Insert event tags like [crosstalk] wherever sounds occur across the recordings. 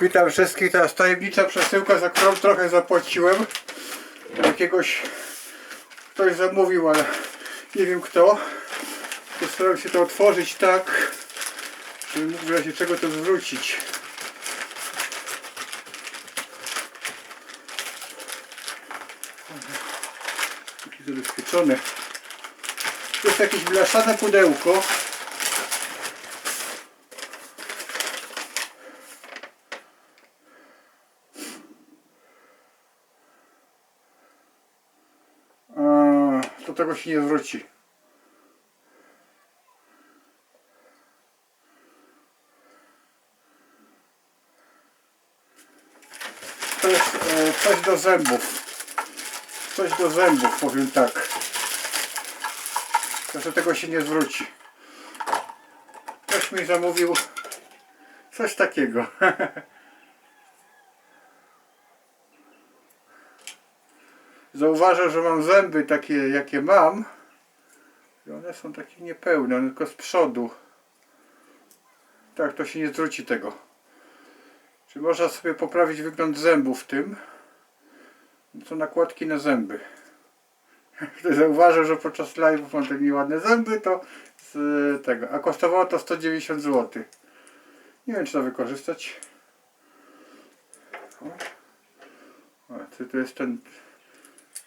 Witam wszystkich, teraz tajemnicza przesyłka, za którą trochę zapłaciłem. Jakiegoś ktoś zamówił, ale nie wiem kto. Postaram się to otworzyć tak, żeby mógł w razie czego to zwrócić. Taki. To jest jakieś blaszane pudełko. Tego się nie zwróci. To jest e, coś do zębów. Coś do zębów, powiem tak. Że tego się nie zwróci. Ktoś mi zamówił coś takiego. [laughs] Zauważę, że mam zęby takie, jakie mam. I one są takie niepełne, one tylko z przodu. Tak, to się nie zwróci tego. Czy można sobie poprawić wygląd zębów tym? To nakładki na zęby. [laughs] Ktoś zauważył, że podczas live'ów mam takie ładne zęby, to z tego. A kosztowało to 190 zł. Nie wiem, czy to wykorzystać. O, o to jest ten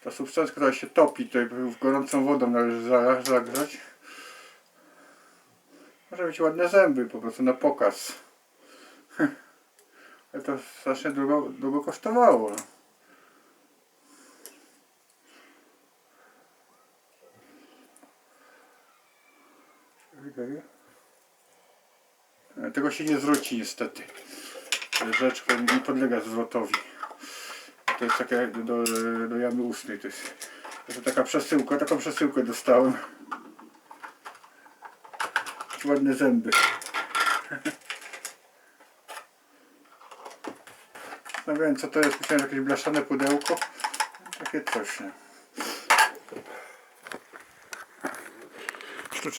ta substancja, która się topi, to w gorącą wodą należy za- zagrzać. Może być ładne zęby, po prostu na pokaz. [laughs] Ale to strasznie długo, długo kosztowało. Tego się nie zwróci niestety. Rzecz, nie podlega zwrotowi. To jest takie do, do jamy ustnej. To jest, to jest taka przesyłka, taką przesyłkę dostałem. Ładne zęby. [laughs] No wiem co to jest, myślałem jakieś blaszane pudełko. Takie coś, nie?